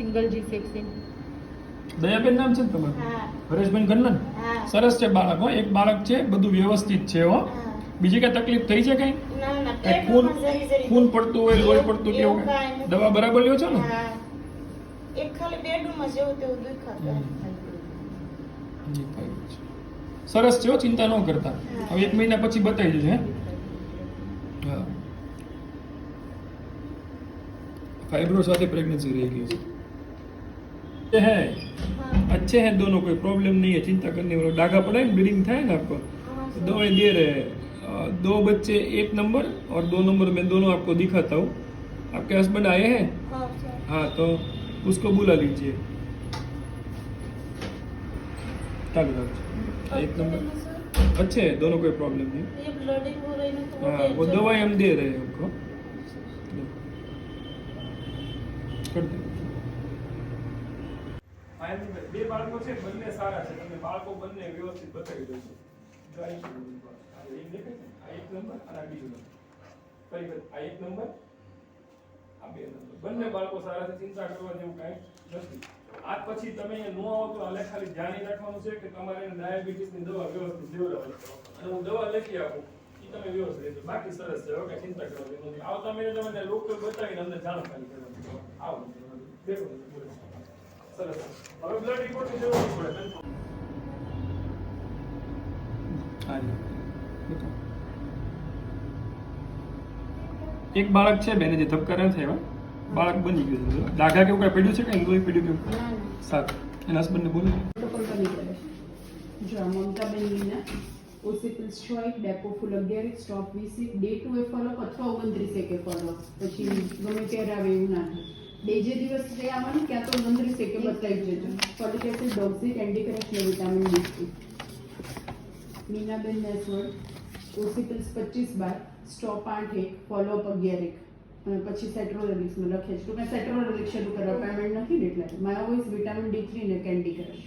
Single જી section Dayaben નામ છે ને તમારું? હરેશબેન ગન્નન સરસ છે બાળક હો. એક બાળક છે બધું વ્યવસ્થિત છે હો. બીજી કઈ તકલીફ થઈ છે કઈ? ખૂન ખૂન પડતું હોય લોહી પડતું કેવું દવા બરાબર લ્યો છો ને? સરસ છે ચિંતા ન કરતા. હવે એક મહિના પછી બતાવી દેજો હા. ફાઇબ્રો સાથે પ્રેગ્નન્સી રહી ગઈ છે. अच्छे हैं। अच्छे हैं दोनों कोई प्रॉब्लम नहीं है चिंता करने वाला। डागा पड़ा है ब्लीडिंग था ना आपको? दवाई दे रहे हैं। दो बच्चे एक नंबर और दो नंबर में दोनों आपको दिखाता हूँ। आपके हस्बैंड आए हैं? हाँ तो उसको बुला लीजिए। एक नंबर अच्छे है दोनों कोई प्रॉब्लम नहीं। हाँ वो दवाई हम दे रहे हैं उनको। બે બાળકો છે બંને સારા છે તમે બાળકો બંને વ્યવસ્થિત બતાવી દઉં છું જો આ એક નંબર. આ એક દેખાય છે? આ એક નંબર અને આ બીજો નંબર ફરી વખત આ એક નંબર આ બે નંબર બંને બાળકો સારા છે ચિંતા કરવા જેવું કાંઈ નથી આજ પછી તમે અહીંયા ન આવો તો આલે ખાલી જાણી રાખવાનું છે કે તમારે ડાયાબિટીસની દવા વ્યવસ્થિત લેવડાવવાની અને હું દવા લખી આપું એ તમે વ્યવસ્થિત લેજો. બાકી સરસ છે ઓકે ચિંતા કરવા જેવું નથી. આવતા મહિને તમને લોકલ બતાવીને અમને જાણ ખાલી કરવાની આવો બેઠો બોલો. સરસ હવે બ્લડ રિપોર્ટની પડે એક બાળક છે બેને જે ધબકારા આવ્યા બાળક બની ગયું છે. દાખલા કેવું કઈ પડ્યું છે કે લોહી પડ્યું કેવું સારું. એના હસબન્ડને બોલે જો આ મમતાબેન મીના એક ડેપો ફૂલ અગિયાર સ્ટોપ વીસી ડે ટુ એ ફોલો અથવા ઓગણત્રીસ એકે ફોલો પછી ગમે ત્યારે આવે એવું ના થાય. બે જે દિવસ છે આવવાનું ક્યાં તો ઓગણત્રીસ કે બતાવી જજો ફોલિક એસિડ ડોક્સી કેન્ડીક્રશ ને વિટામિન ડી મીનાબેન નેસવર્ડ ઓસિપિલ્સ પચીસ બાર સ્ટોપ આઠ એક ફોલો અપ અગિયાર એક. અને પછી સેટ્રોલિક્સમાં લખે છે. ટૂંકમાં સેટ્રોલિક્સ શરૂ કરવા પેમેન્ટ નથી ને એટલે. માયોવોઇસ વિટામિન ડી થ્રી ને કેન્ડી ક્રશ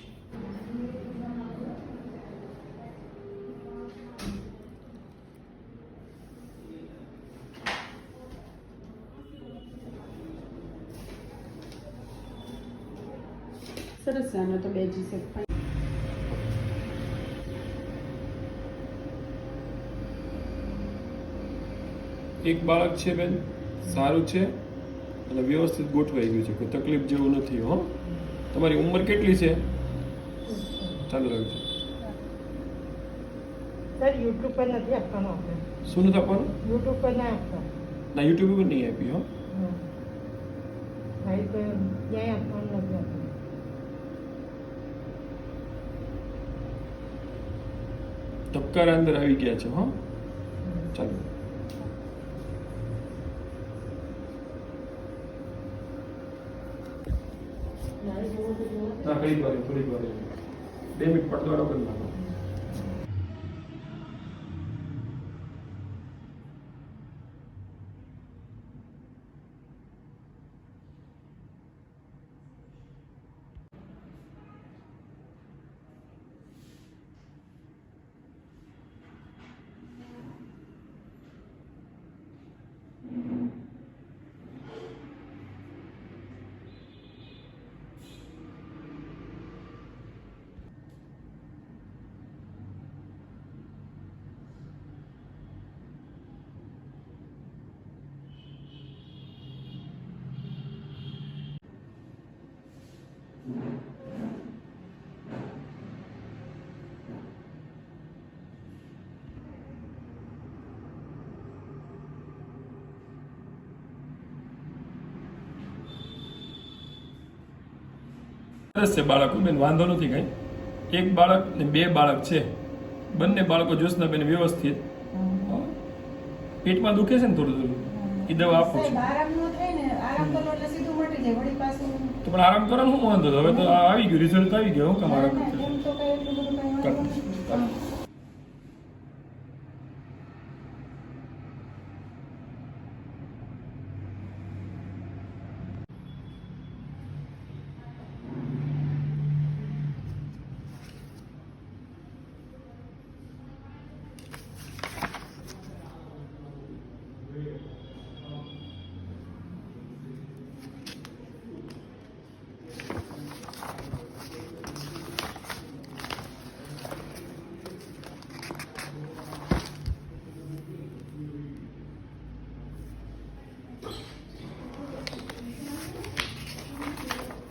સરસ આનો તો બે જી સેટ એક બાળક છે બેન સારું છે અને વ્યવસ્થિત ગોઠવાઈ ગયું છે કોઈ તકલીફ જેવું નથી હો. તમારી ઉંમર કેટલી છે? ચાલુ રાખજો. સર યુટ્યુબ પર નથી આપવાનો આપણે. શું નથી આપવાનું? યુટ્યુબ પર ના આપતા ના યુટ્યુબ પર નહીં આપી હો. ક્યાંય આપવાનું નથી આપવાનું. ધબકારા અંદર આવી ગયા છે હા. ચાલો. ના ઘડીક વાર થોડીક વાર બે મિનિટ પડદો કરી. સરસ છે બાળકો બેન વાંધો નથી કઈ. એક બાળક ને બે બાળક છે. બંને બાળકો જોશના બેન વ્યવસ્થિત. પેટમાં દુખે છે ને થોડું થોડું? એ દવા આપું છું. આરામ ન થાય ને આરામ કરો એટલે સીધું મટી જાય. વળી પાછું પણ આરામ કરો હું શું વાંધો? હવે તો આવી ગયું રિઝલ્ટ આવી ગયો હું કેમ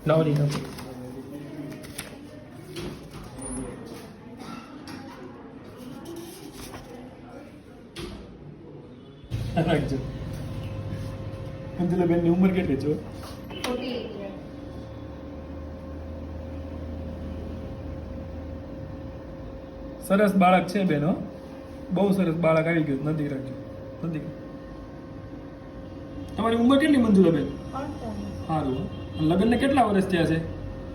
નવરી નથી રાખજો અંજલા બેનની ઉંમર કેટલી છે સરસ બાળક છે બેન હો. બહુ સરસ બાળક આવી ગયું નથી રાખજો. નથી તમારી ઉંમર કેટલી મંજુલા બેન? સારું લગ્નને કેટલા વર્ષ થયા છે?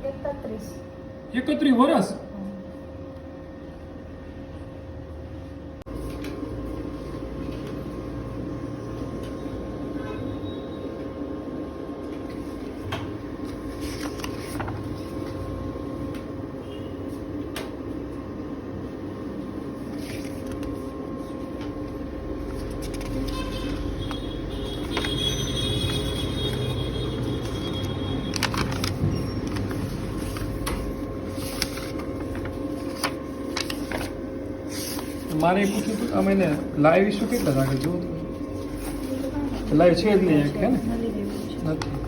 એકત્રીસ. એકત્રીસ વર્ષ? મારે પૂછ્યું હતું અમે એને લાઈવ ઇશ્યુ કેટલા રાખે જો લાઈવ છે જ નહીં એક, હે ને? નથી.